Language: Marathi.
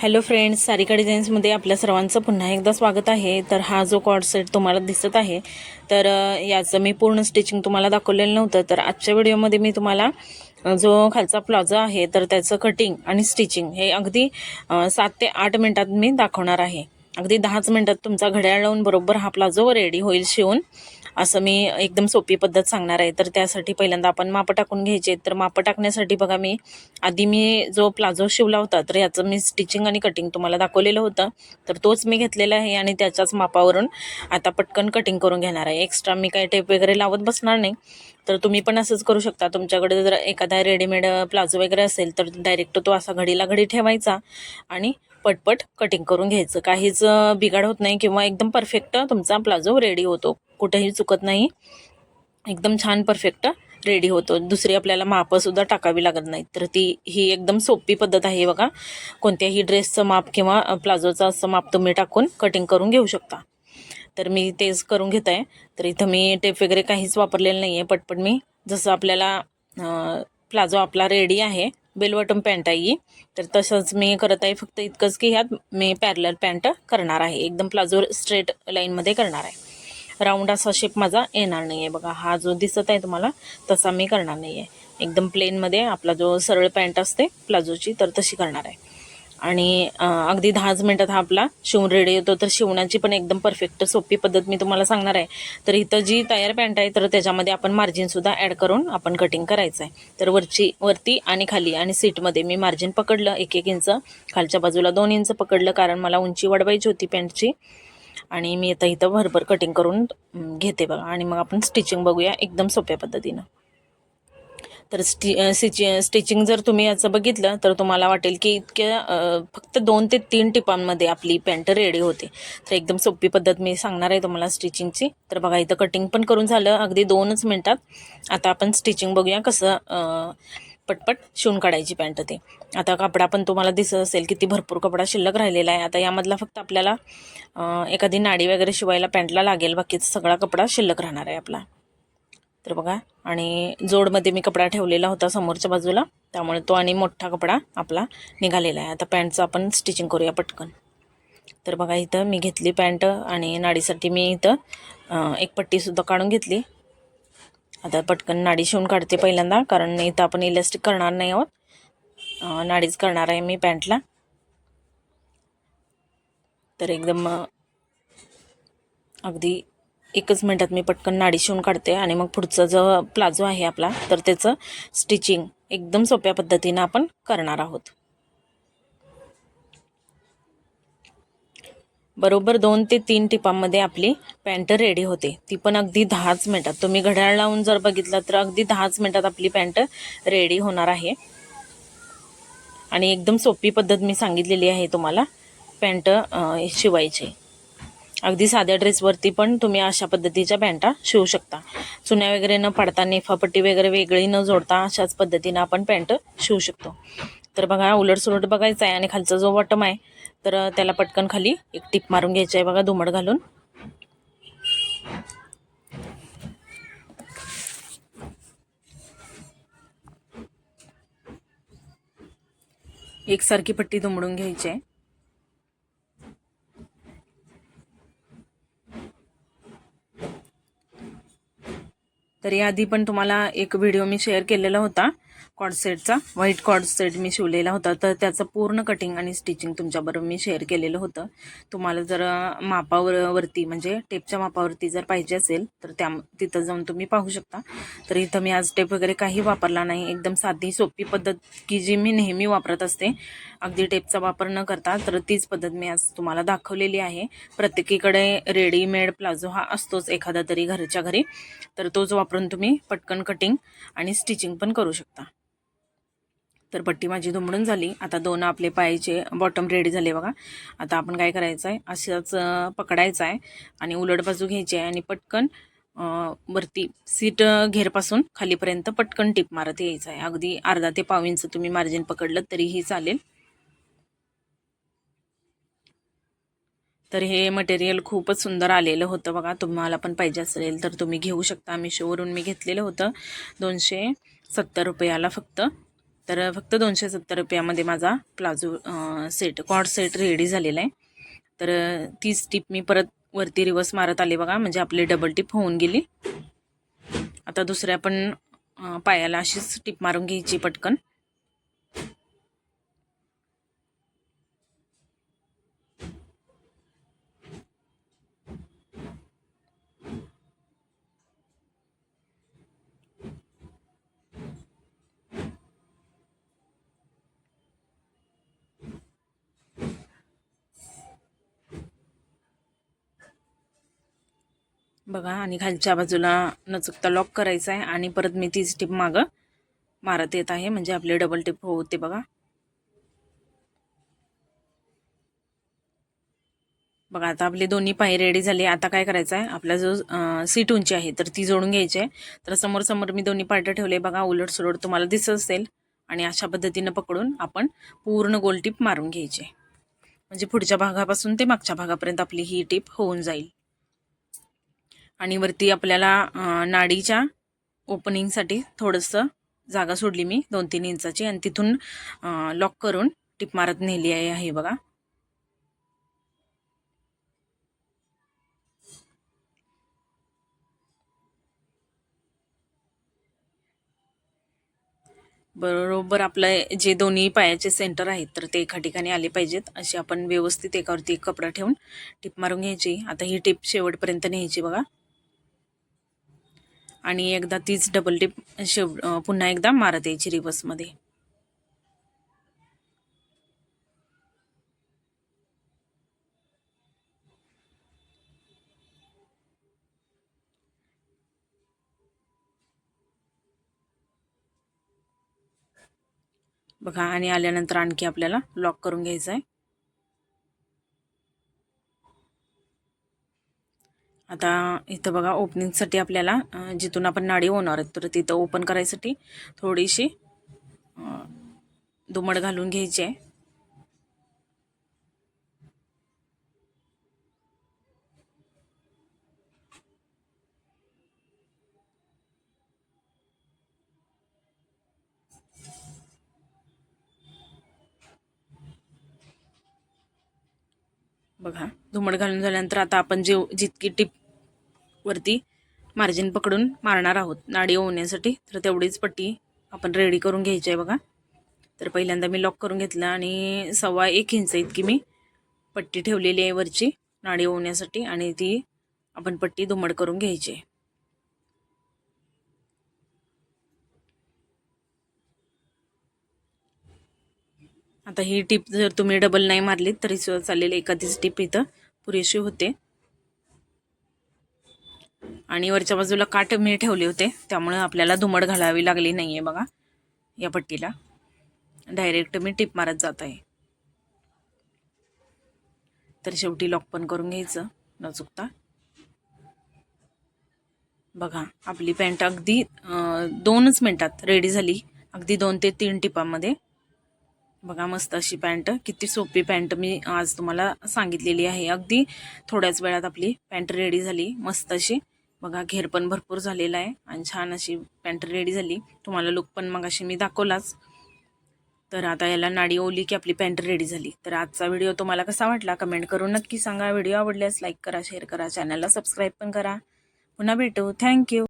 हॅलो फ्रेंड्स सारिका डिझाईन्समध्ये आपल्या सर्वांचं पुन्हा एकदा स्वागत आहे. तर हा जो कॉड सेट तुम्हाला दिसत आहे तर याचं मी पूर्ण स्टिचिंग तुम्हाला दाखवलेलं नव्हतं. तर आजच्या व्हिडिओमध्ये मी तुम्हाला जो खालचा प्लाझो आहे तर त्याचं कटिंग आणि स्टिचिंग हे अगदी सात ते आठ मिनटात मी दाखवणार आहे. अगदी दहाच मिनटात तुमचा घड्याळ लावून बरोबर हा प्लाझो रेडी होईल शिवून. असं मी एकदम सोपी पद्धत सांगणार आहे. तर त्यासाठी पहिल्यांदा आपण मापं टाकून घ्यायचे. तर मापं टाकण्यासाठी बघा मी आधी मी जो प्लाझो शिवला होता तर याचं मी स्टिचिंग आणि कटिंग तुम्हाला दाखवलेलं होतं. तर तोच मी घेतलेला आहे आणि त्याच्याच मापावरून आता पटकन कटिंग करून घेणार आहे. एक्स्ट्रा मी काही टेप वगैरे लावत बसणार नाही. तर तुम्ही पण असंच करू शकता. तुमच्याकडे जर एखादा रेडीमेड प्लाझो वगैरे असेल तर डायरेक्ट तो असा घडीला घडी ठेवायचा आणि पटपट कटिंग करून घ्यायचं. काहीच बिघाड होत नाही किंवा एकदम परफेक्ट तुमचा प्लाझो रेडी होतो. कुठेही चुकत नाही. एकदम छान परफेक्ट रेडी होतो. दुसरी आपल्याला मापंसुद्धा टाकावी लागत नाहीत तर ती ही एकदम सोपी पद्धत आहे बघा. कोणत्याही ड्रेसचं माप किंवा प्लाझोचं असं माप तुम्ही टाकून कटिंग करून घेऊ शकता. तर मी तेच करून घेत आहे तर इथं मी टेप वगैरे काहीच वापरलेलं नाही आहे पटपट मी जसं आपल्याला प्लाझो आपला रेडी आहे. बेलवटम पॅन्ट आहे ही. तर तसंच मी करत आहे. फक्त इतकंच की ह्यात मी पॅरलर पॅन्ट करणार आहे. एकदम प्लाझो स्ट्रेट लाईनमध्ये करणार आहे. राऊंड असा शेप माझा येणार नाही आहे बघा हा जो दिसत आहे तुम्हाला तसा मी करणार नाही आहे एकदम प्लेनमध्ये आपला जो सरळ पॅन्ट असते प्लाझोची तर तशी करणार आहे. आणि अगदी दहाच मिनटात हा आपला शिवून रेडी होतो तर शिवण्याची पण एकदम परफेक्ट सोपी पद्धत मी तुम्हाला सांगणार आहे. तर इथं जी तयार पॅन्ट आहे तर त्याच्यामध्ये आपण मार्जिनसुद्धा ॲड करून आपण कटिंग करायचं आहे तर वरची वरती आणि खाली आणि सीटमध्ये मी मार्जिन पकडलं एक एक इंच खालच्या बाजूला दोन इंच पकडलं कारण मला उंची वाढवायची होती पॅन्टची आणि मी आता इथं भरभर कटिंग करून घेते बघा. आणि मग आपण स्टिचिंग बघूया एकदम सोप्या पद्धतीनं. तर स्टि स्टिचि स्टिचिंग जर तुम्ही याचं बघितलं तर तुम्हाला वाटेल की इतक्या फक्त दोन ते तीन टिपांमध्ये आपली पॅन्ट रेडी होते. तर एकदम सोपी पद्धत मी सांगणार आहे तुम्हाला स्टिचिंगची तर बघा इथं कटिंग पण करून झालं अगदी दोनच मिनटात. आता आपण स्टिचिंग बघूया कसं पटपट शिवून काढायची पॅन्ट ते. आता कपडा पण तुम्हाला दिसत असेल किती भरपूर कपडा शिल्लक राहिलेला आहे. आता यामधला फक्त आपल्याला एखादी नाडी वगैरे शिवायला पॅन्टला लागेल. बाकीचा सगळा कपडा शिल्लक राहणार आहे आपला. तर बघा आणि जोडमध्ये मी कपडा ठेवलेला होता समोरच्या बाजूला. त्यामुळे तो आणि मोठा कपडा आपला निघालेला आहे. आता पॅन्टचं आपण स्टिचिंग करूया पटकन. तर बघा इथं मी घेतली पॅन्ट आणि नाडीसाठी मी इथं एक पट्टीसुद्धा काढून घेतली. आता पटकन नाडी शिवून काढते पहिल्यांदा कारण इथं आपण इलास्टिक करणार नाही आहोत. नाडीच करणार आहे मी पॅन्टला. तर एकदम अगदी एकच मिनटात मी पटकन नाडी शिवून काढते आणि मग पुढचा जो प्लाझो आहे आपला तर त्याचं स्टिचिंग एकदम सोप्या पद्धतीनं आपण करणार आहोत. बरोबर दोन ते तीन टिपांमध्ये आपली पॅन्ट रेडी होते. ती पण अगदी दहाच मिनटात. तुम्ही घड्याळ लावून जर बघितलं तर अगदी दहाच मिनटात आपली पॅन्ट रेडी होणार आहे. आणि एकदम सोपी पद्धत मी सांगितलेली आहे तुम्हाला पॅन्ट शिवायची. अगदी साध्या ड्रेसवरती पण तुम्ही अशा पद्धतीच्या पॅन्टा शिवू शकता. चुन्या वगैरे न पाडता नेफापट्टी वगैरे वेगळी न जोडता अशाच पद्धतीनं आपण पॅन्ट शिवू शकतो. तर बघा उलट सुलट बघायचं आहे आणि खालचा जो बॉटम आहे तर त्याला पटकन खाली एक टिप मारून घ्यायची आहे बघा धुमड घालून. एकसारखी पट्टी दुमडून घ्यायची आहे. तर याआधी पण तुम्हाला एक व्हिडिओ मी शेअर केलेला होता. कॉडसेटचा व्हाईट कॉडसेट मी शिवलेला होता. तर त्याचं पूर्ण कटिंग आणि स्टिचिंग तुमच्याबरोबर मी शेअर केलेलं होतं. तुम्हाला जर मापावर वरती म्हणजे टेपच्या मापावरती जर पाहिजे असेल तर त्या तिथं जाऊन तुम्ही पाहू शकता. तर इथं मी आज टेप वगैरे काही वापरला नाही. एकदम साधी सोपी पद्धत की जी मी नेहमी वापरत असते. अगदी टेपचा वापर न करता तर तीच पद्धत मी आज तुम्हाला दाखवलेली आहे. प्रत्येकीकडे रेडीमेड प्लाझो हा असतोच एखादा तरी घरच्या घरी. तर तोच वापरून तुम्ही पटकन कटिंग आणि स्टिचिंग पण करू शकता. तर पट्टी माझी दुमडून झाली. आता दोन आपले पायाचे बॉटम रेडी झाले बघा. आता आपण काय करायचं आहे असंच पकडायचं आहे आणि उलट बाजू घ्यायची आहे आणि पटकन वरती सीट घेरपासून खालीपर्यंत पटकन टिप मारत यायचं आहे अगदी अर्धा ते पाव इंच तुम्ही मार्जिन पकडलं तरीही चालेल. तर हे मटेरियल खूपच सुंदर आलेलं होतं बघा. तुम्हाला पण पाहिजे असेल तर तुम्ही घेऊ शकता. मिशोवरून मी घेतलेलं होतं. दोनशे सत्तर रुपयाला फक्त. तर फक्त दोनशे सत्तर रुपयामध्ये माझा palazzo set co-ord set ready झालेला आहे. तर तीच टिप मी परत वरती रिवर्स मारत आले बघा म्हणजे आपली डबल टिप होऊन गेली. आता दुसऱ्या पण पायाला अशीच टिप मारून घ्यायची पटकन. बघा आणि खालच्या बाजूला न चुकता लॉक करायचा आहे आणि परत मी तीच टिप मागं मारत येत आहे. म्हणजे आपले डबल टिप होते बघा. बघा आता आपले दोन्ही पाय रेडी झाले. आता काय करायचं आहे? आपला जो सीट उंची आहे तर ती जोडून घ्यायची आहे. तर समोर समोर मी दोन्ही पार्ट ठेवले बघा. उलट सुलट तुम्हाला दिसत असेल. आणि अशा पद्धतीनं पकडून आपण पूर्ण गोल टिप मारून घ्यायची म्हणजे पुढच्या भागापासून ते मागच्या भागापर्यंत आपली ही टिप होऊन जाईल. आणि वरती आपल्याला नाडीच्या ओपनिंगसाठी थोडंसं जागा सोडली मी दोन तीन इंचाची. आणि तिथून लॉक करून टिप मारत नेली आहे हे बघा. बरोबर आपलं जे दोन्ही पायाचे सेंटर आहेत तर ते एका ठिकाणी आले पाहिजेत. अशी आपण व्यवस्थित एकावरती एक कपडा ठेवून टिप मारून घ्यायची. आता ही टिप शेवटपर्यंत न्यायची बघा. आणि एकदा तीच डबल टिप शेव पुन्हा एकदा मारत यायची रिवर्समध्ये बघा आणि आल्यानंतर आणखी आपल्याला लॉक करून घ्यायचं आहे आता इथं बघा ओपनिंगसाठी आपल्याला जिथून आपण नाडी होणार आहेत तर तिथं ओपन करायसाठी थोडीशी दुमड घालून घ्यायची आहे. बघा धुमड घालून झाल्यानंतर आता आपण जे जितकी टिप वरती मार्जिन पकडून मारणार आहोत. नाडी ओवण्यासाठी. तर तेवढीच पट्टी आपण रेडी करून घ्यायची आहे बघा. तर पहिल्यांदा मी लॉक करून घेतलं आणि सव्वा एक इंच इतकी मी पट्टी ठेवलेली आहे वरची नाडी ओवण्यासाठी. आणि ती आपण पट्टी दुमड करून घ्यायची आहे. आता ही टीप जर तुम्ही डबल नाही मारली तरी सुद्धा चालेल. एखादीच टीप इथं पुरेशी होते. आणि वरच्या बाजूला काट मी ठेवले होते. त्यामुळे आपल्याला धुमड घालावी लागली नाही आहे बघा या पट्टीला. डायरेक्ट मी टिप मारत जात आहे तर शेवटी लॉक पण करून घ्यायचं न चुकता. बघा आपली पॅन्ट अगदी दोनच मिनटात रेडी झाली. अगदी दोन ते तीन टिपामध्ये. बघा मस्त अशी पॅन्ट किती सोपी पॅन्ट मी आज तुम्हाला सांगितलेली आहे. अगदी थोड्याच वेळात आपली पॅन्ट रेडी झाली मस्त अशी. बघा घेर पण भरपूर झालेला आहे आणि छान अशी पॅन्ट रेडी झाली. तुम्हाला लुक पण मग अशी मी दाखवलाच. तर आता याला नाडी ओली की आपली पॅन्ट रेडी झाली. तर आजचा व्हिडिओ तुम्हाला कसा वाटला कमेंट करून नक्की सांगा. व्हिडिओ आवडल्यास लाईक करा शेअर करा चॅनलला सबस्क्राईब पण करा. पुन्हा भेटू. थँक्यू